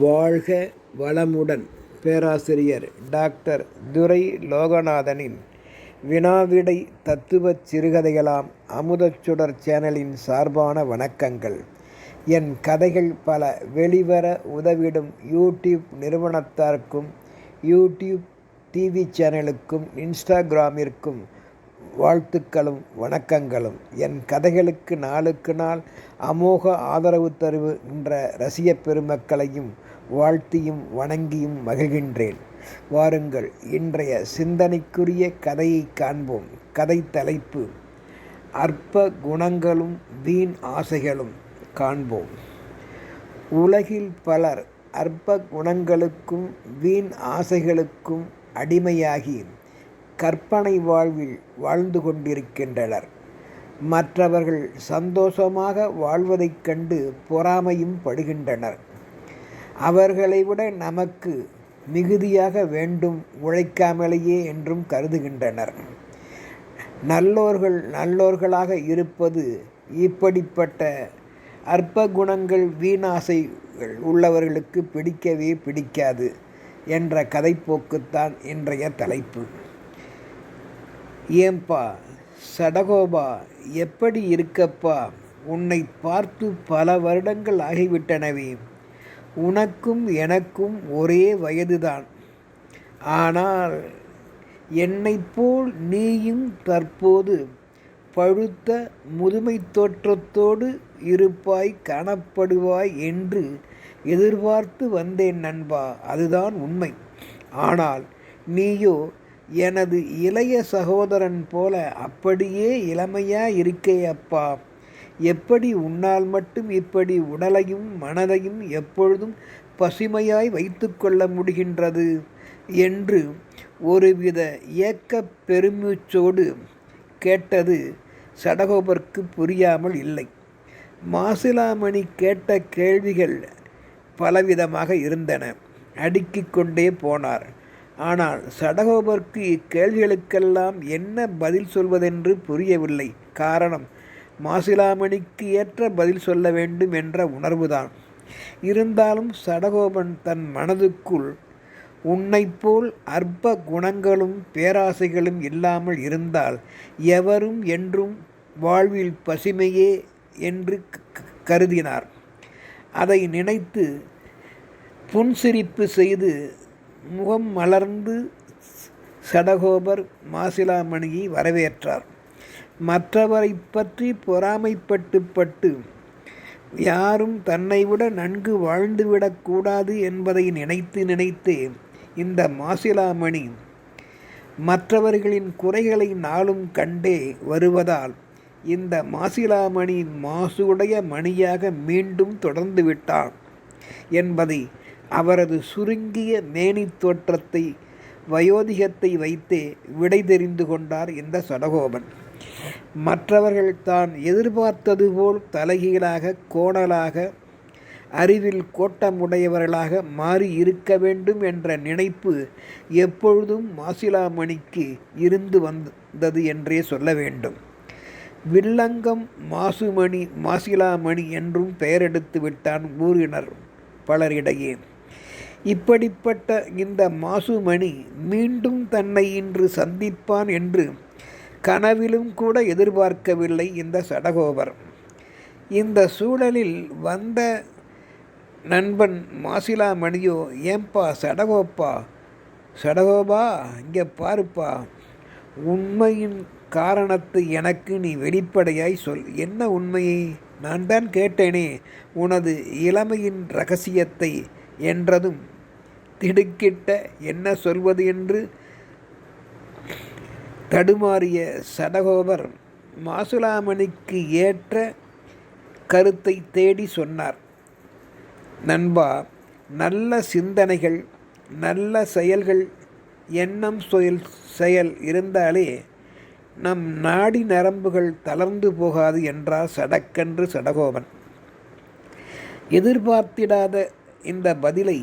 வாழ்க வளமுடன் பேராசிரியர் டாக்டர் துரை லோகநாதனின் வினாவிடை தத்துவச் சிறுகதைகளாம் அமுதச் சுடர் சேனலின் சார்பான வணக்கங்கள். என் கதைகள் பல வெளிவர உதவிடும் யூடியூப் நிறுவனத்தாருக்கும் யூடியூப் டிவி சேனலுக்கும் இன்ஸ்டாகிராமிற்கும் வாழ்த்துக்களும் வணக்கங்களும். என் கதைகளுக்கு நாளுக்கு நாள் அமோக ஆதரவு தருகின்ற ரசிய பெருமக்களையும் வாழ்த்தியும் வணங்கியும் மகிழ்கின்றேன். வாருங்கள் இன்றைய சிந்தனைக்குரிய கதையை காண்போம். கதை தலைப்பு அற்ப குணங்களும் வீண் ஆசைகளும் காண்போம். உலகில் பலர் அற்ப குணங்களுக்கும் வீண் ஆசைகளுக்கும் அடிமையாகி கற்பனை வாழ்வில் வாழ்ந்து கொண்டிருக்கின்றனர். மற்றவர்கள் சந்தோஷமாக வாழ்வதைக் கண்டு பொறாமையும் படுகின்றனர். அவர்களை விட நமக்கு மிகுதியாக வேண்டும் உழைக்காமலேயே என்றும் கருதுகின்றனர். நல்லோர்கள் நல்லோர்களாக இருப்பது இப்படிப்பட்ட அற்ப குணங்கள் வீணாசைகள் உள்ளவர்களுக்கு பிடிக்கவே பிடிக்காது என்ற கதைப்போக்குத்தான் இன்றைய தலைப்பு. ஏம்பா சடகோபா எப்படி இருக்கப்பா? உன்னை பார்த்து பல வருடங்கள் ஆகிவிட்டனவே. உனக்கும் எனக்கும் ஒரே வயதுதான். ஆனால் என்னைப்போல் நீயும் தற்போது பழுத்த முதுமை தோற்றத்தோடு இருப்பாய் காணப்படுவாய் என்று எதிர்பார்த்து வந்தேன் நண்பா. அதுதான் உண்மை. ஆனால் நீயோ எனது இளைய சகோதரன் போல அப்படியே இளமையா இருக்கே அப்பா. எப்படி உன்னால் மட்டும் இப்படி உடலையும் மனதையும் எப்பொழுதும் பசுமையாய் வைத்து கொள்ள முடிகின்றது? என்று ஒருவித ஏக்கப் பெருமூச்சோடு கேட்டது சடகோபருக்கு புரியாமல் இல்லை. மாசிலாமணி கேட்ட கேள்விகள் பலவிதமாக இருந்தன. அடுக்கிக் கொண்டே போனார். ஆனால் சடகோபருக்கு இக்கேள்விகளுக்கெல்லாம் என்ன பதில் சொல்வதென்று புரியவில்லை. காரணம் மாசிலாமணிக்கு ஏற்ற பதில் சொல்ல வேண்டும் என்ற உணர்வுதான். இருந்தாலும் சடகோபன் தன் மனதுக்குள் உன்னைப்போல் அற்ப குணங்களும் பேராசைகளும் இல்லாமல் இருந்தால் எவரும் என்றும் வாழ்வில் பசுமையே என்று கருதினார். அதை நினைத்து புன்சிரிப்பு செய்து முகம் மலர்ந்து சடகோபர் மாசிலாமணியை வரவேற்றார். மற்றவரை பற்றி பொறாமைப்பட்டு பட்டு யாரும் தன்னை விட நன்கு வாழ்ந்துவிடக்கூடாது என்பதை நினைத்து நினைத்தே இந்த மாசிலாமணி மற்றவர்களின் குறைகளை நாளும் கண்டே வருவதால் இந்த மாசிலாமணி மாசுடைய மணியாக மீண்டும் தொடர்ந்து விட்டான் என்பதை அவரது சுருங்கிய மேனி தோற்றத்தை வயோதிகத்தை வைத்தே விடை தெரிந்து கொண்டார் இந்த சடகோபன். மற்றவர்கள் தான் எதிர்பார்த்தது போல் தலைகீழாக கோணலாக அறிவில் கோட்டமுடையவர்களாக மாறி இருக்க வேண்டும் என்ற நினைப்பு எப்பொழுதும் மாசிலாமணிக்கு இருந்து வந்தது என்றே சொல்ல வேண்டும். வில்லங்கம் மாசுமணி மாசிலாமணி என்றும் பெயரெடுத்து விட்டான் ஊரினர் பலரிடையே. இப்படிப்பட்ட இந்த மாசுமணி மீண்டும் தன்னை இன்று சந்திப்பான் என்று கனவிலும் கூட எதிர்பார்க்கவில்லை இந்த சடகோபர். இந்த சூழலில் வந்த நண்பன் மாசிலாமணியோ ஏம்பா சடகோப்பா? சடகோபா இங்கே பாருப்பா. உண்மையின் காரணத்தை எனக்கு நீ வெளிப்படையாய் சொல். என்ன உண்மையை? நான் தான் கேட்டேனே. உனது இளமையின் ரகசியத்தை என்றதும் திடுக்கிட்ட என்ன சொல்வது என்று தடுமாறிய சடகோபர் மாசுலாமணிக்கு ஏற்ற கருத்தை தேடி சொன்னார். நண்பா நல்ல சிந்தனைகள் நல்ல செயல்கள் எண்ணம் சொல் செயல் இருந்தாலே நம் நாடி நரம்புகள் தளர்ந்து போகாது என்றார் சடக்கென்று சடகோபன். எதிர்பார்த்திடாத இந்த பதிலை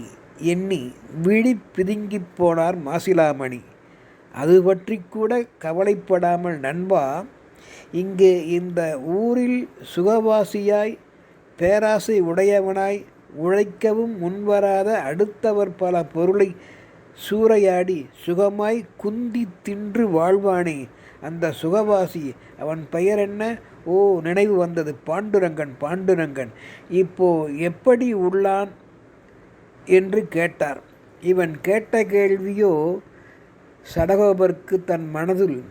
எண்ணி விழி பிதுங்கிப் போனார் மாசிலாமணி. அது பற்றி கூட கவலைப்படாமல் நண்பா இங்கே இந்த ஊரில் சுகவாசியாய் பேராசை உடையவனாய் உழைக்கவும் முன்வராத அடுத்தவர் பல பொருளை சூறையாடி சுகமாய் குந்தி தின்று வாழ்வானே. அந்த சுகவாசி அவன் பெயர் என்ன? ஓ நினைவு வந்தது. பாண்டுரங்கன் பாண்டுரங்கன். இப்போ எப்படி உள்ளான்? என்று கேட்டார். இவன் கேட்ட கேள்வியோ சடகோபருக்கு தன் மனதில்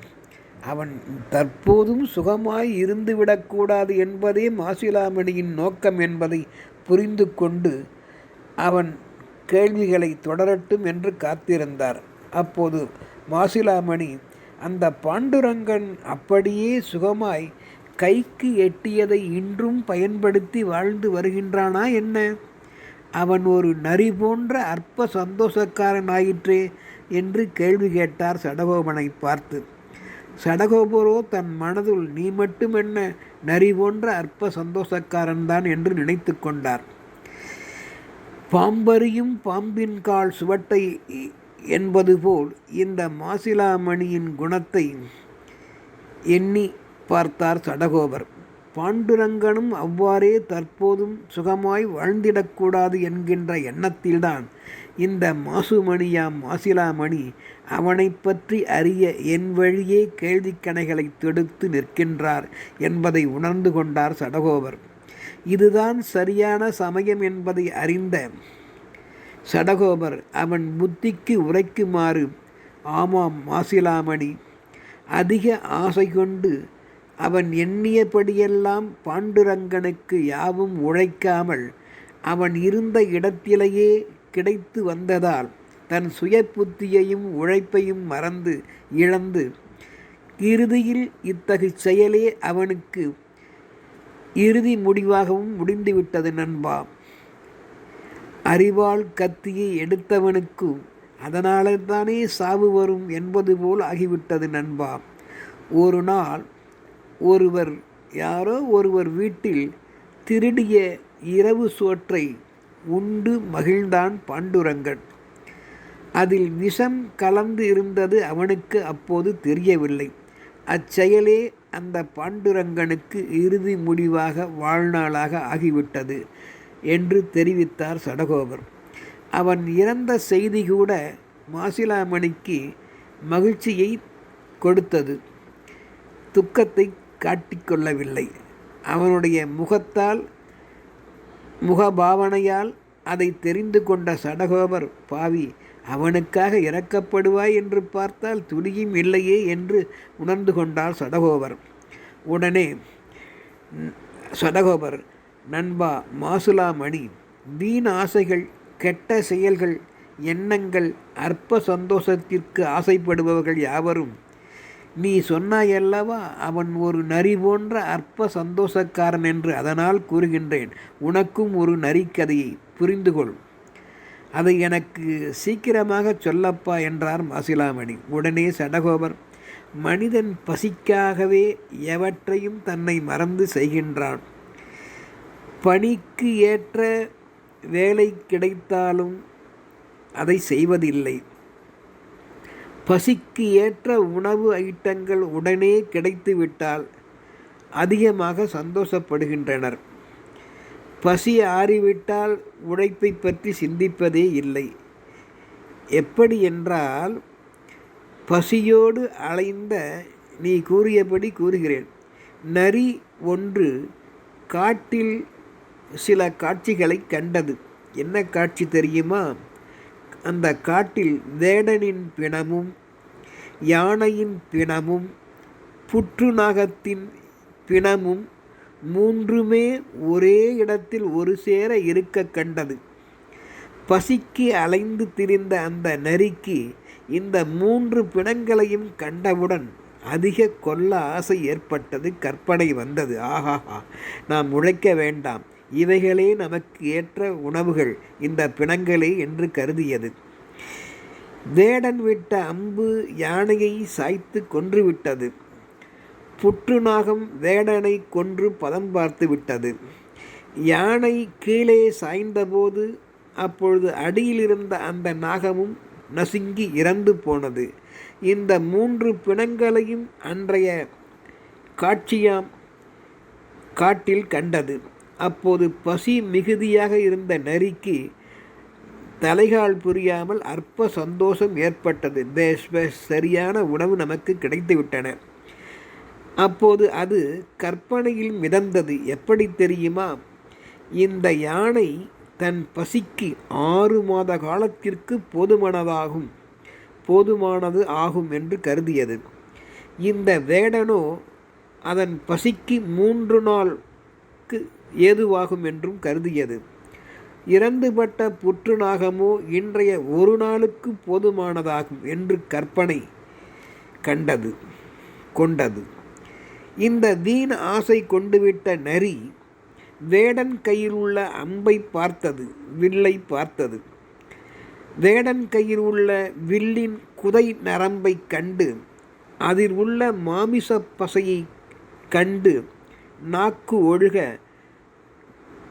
அவன் தற்போதும் சுகமாய் இருந்துவிடக்கூடாது என்பதே மாசிலாமணியின் நோக்கம் என்பதை புரிந்து கொண்டு அவன் கேள்விகளை தொடரட்டும் என்று காத்திருந்தார். அப்போது மாசிலாமணி அந்த பாண்டுரங்கன் அப்படியே சுகமாய் கைக்கு எட்டியதை இன்றும் பயன்படுத்தி வாழ்ந்து வருகின்றானா என்ன? அவன் ஒரு நரி போன்ற அற்ப சந்தோஷக்காரன் ஆயிற்றே என்று கேள்வி கேட்டார் சடகோபனை பார்த்து. சடகோபரோ தன் மனதுள் நீ மட்டுமென்ன நரி போன்ற அற்ப சந்தோஷக்காரன்தான் என்று நினைத்து கொண்டார். பாம்பறியும் பாம்பின் கால் சுவட்டை என்பது போல் இந்த மாசிலாமணியின் குணத்தை எண்ணி பார்த்தார் சடகோபர். பாண்டுரங்கனும் அவ்வாறே தற்போதும் சுகமாய் வாழ்ந்திடக்கூடாது என்கின்ற எண்ணத்தில்தான் இந்த மாசுமணியாம் மாசிலாமணி அவனை பற்றி அறிய என் வழியே கேள்விக்கணைகளை தொடுத்து நிற்கின்றார் என்பதை உணர்ந்து கொண்டார் சடகோபர் இதுதான் சரியான சமயம் என்பதை அறிந்த சடகோபர் அவன் புத்திக்கு உரைக்குமாறு ஆமாம் மாசிலாமணி அதிக ஆசை கொண்டு அவன் எண்ணியபடியெல்லாம் பாண்டுரங்கனுக்கு யாவும் உழைக்காமல் அவன் இருந்த இடத்திலேயே கிடைத்து வந்ததால் தன் சுய புத்தியையும் உழைப்பையும் மறந்து இழந்து இறுதியில் இத்தகு செயலே அவனுக்கு இறுதி முடிவாகவும் முடிந்துவிட்டது நண்பா. அறிவால் கத்தியை எடுத்தவனுக்கு அதனால தானே சாவு வரும் என்பது போல் ஆகிவிட்டது நண்பா. ஒரு நாள் ஒருவர் யாரோ ஒருவர் வீட்டில் திருடிய இரவு சோற்றை உண்டு மகிழ்ந்தான் பாண்டுரங்கன். அதில் விஷம் கலந்து இருந்தது அவனுக்கு அப்போது தெரியவில்லை. அச்செயலே அந்த பாண்டுரங்கனுக்கு இறுதி முடிவாக வாழ்நாளாக ஆகிவிட்டது என்று தெரிவித்தார் சடகோபர். அவன் இறந்த செய்தி கூட மாசிலாமணிக்கு மகிழ்ச்சியை கொடுத்தது. துக்கத்தை காட்டிக்கொள்ளவில்லை. அவனுடைய முகத்தால் முகபாவனையால் அதை தெரிந்து கொண்ட சடகோபர் பாவி அவனுக்காக இறக்கப்படுவாய் என்று பார்த்தால் துணியும் இல்லையே என்று உணர்ந்து கொண்டார் சடகோபர். உடனே சடகோபர் நண்பா மாசுலாமணி வீண் ஆசைகள் கெட்ட செயல்கள் எண்ணங்கள் அற்ப சந்தோஷத்திற்கு ஆசைப்படுபவர்கள் யாவரும் நீ சொன்னாயல்லவா அவன் ஒரு நரி போன்ற அற்ப சந்தோஷக்காரன் என்று அதனால் கூறுகின்றேன். உனக்கும் ஒரு நரிக்கதையை புரிந்து கொள் அதை எனக்கு சீக்கிரமாக சொல்லப்பா என்றார் மாசிலாமணி. உடனே சடகோபர் மனிதன் பசிக்காகவே எவற்றையும் தன்னை மறந்து செய்கின்றான். பணிக்கு ஏற்ற வேலை கிடைத்தாலும் அதை செய்வதில்லை. பசிக்கு ஏற்ற உணவு ஐட்டங்கள் உடனே கிடைத்துவிட்டால் அதிகமாக சந்தோஷப்படுகின்றனர். பசி ஆறிவிட்டால் உழைப்பை பற்றி சிந்திப்பதே இல்லை. எப்படி என்றால் பசியோடு அலைந்த நீ கூறியபடி கூறுகிறேன். நரி ஒன்று காட்டில் சில காட்சிகளை கண்டது. என்ன காட்சி தெரியுமா? அந்த காட்டில் வேடனின் பிணமும் யானையின் பிணமும் புற்றுநாகத்தின் பிணமும் மூன்றுமே ஒரே இடத்தில் ஒரு சேர இருக்க கண்டது. பசிக்கு அலைந்து திரிந்த அந்த நரிக்கு இந்த மூன்று பிணங்களையும் கண்டவுடன் அதிக கொல்ல ஆசை ஏற்பட்டது. கற்பனை வந்தது. ஆஹாஹா நாம் உழைக்க வேண்டாம். இவைகளே நமக்கு ஏற்ற உணவுகள். இந்த பிணங்களே என்று கருதியது. வேடன் விட்ட அம்பு யானையை சாய்த்து கொன்றுவிட்டது புற்றுநாகம் வேடனை கொன்று பதம் பார்த்து விட்டது. யானை கீழே சாய்ந்தபோது அப்பொழுது அடியிலிருந்த அந்த நாகமும் நசுங்கி இறந்து போனது. இந்த மூன்று பிணங்களையும் அன்றைய காட்சியாம் காட்டில் கண்டது. அப்போது பசி மிகுதியாக இருந்த நரிக்கு தலைகால் புரியாமல் அற்ப சந்தோஷம் ஏற்பட்டது. பேஸ் சரியான உணவு நமக்கு கிடைத்து விட்டன அப்போது அது கற்பனையில் மிதந்தது. எப்படி தெரியுமா? இந்த யானை தன் பசிக்கு ஆறு மாத காலத்திற்கு போதுமானதாகும். போதுமானது ஆகும் என்று கருதியது. இந்த வேடனோ அதன் பசிக்கு மூன்று நாளுக்கு ஏதுவாகும் என்றும் கருதியது. இறந்துபட்ட புற்றுநாகமோ இன்றைய ஒரு நாளுக்கு போதுமானதாகும் என்று கற்பனை கண்டது கொண்டது. இந்த தீன் ஆசை கொண்டுவிட்ட நரி வேடன் கையில் உள்ள அம்பை பார்த்தது வில்லை பார்த்தது. வேடன் கையில் உள்ள வில்லின் குதை நரம்பை கண்டு அதில் உள்ள மாமிச பசையை கண்டு நாக்கு ஒழுக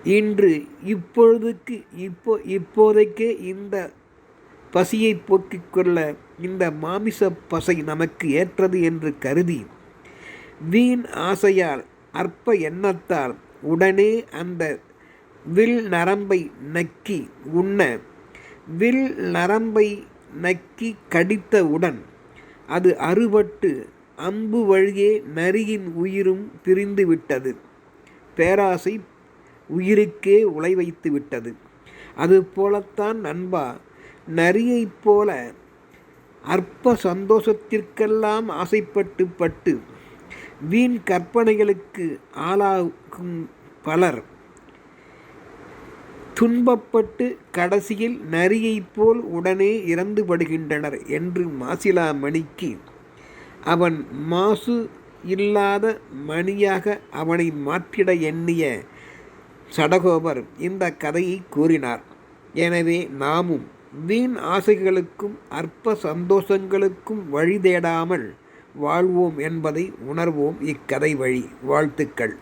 இன்று இப்பொழுதுக்கு இப்போ இப்போதைக்கே இந்த பசியை போக்கிக் கொள்ள இந்த மாமிச பசை நமக்கு ஏற்றது என்று கருதி வீண் ஆசையால் அற்ப எண்ணத்தால் உடனே அந்த வில் நரம்பை நக்கி உண்ண வில் நரம்பை நக்கி கடித்தவுடன் அது அறுபட்டு அம்பு வழியே நரியின் உயிரும் பிரிந்து விட்டது பேராசை உயிருக்கே உலை வைத்து விட்டது. அது போலத்தான் நண்பா நரியைப் போல அற்ப சந்தோஷத்திற்கெல்லாம் ஆசைப்பட்டு பட்டு வீண் கற்பனைகளுக்கு ஆளாகும் பலர் துன்பப்பட்டு கடைசியில் நரியைப் போல் உடனே இறந்துபடுகின்றனர் என்று மாசிலாமணிக்கு அவன் மாசு இல்லாத மணியாக அவனை மாற்றிட எண்ணிய சடகோபர் இந்த கதையை கூறினார். எனவே நாமும் வீண் ஆசைகளுக்கும் அற்ப சந்தோஷங்களுக்கும் வழி தேடாமல் வாழ்வோம் என்பதை உணர்வோம் இக்கதை வழி. வாழ்த்துக்கள்.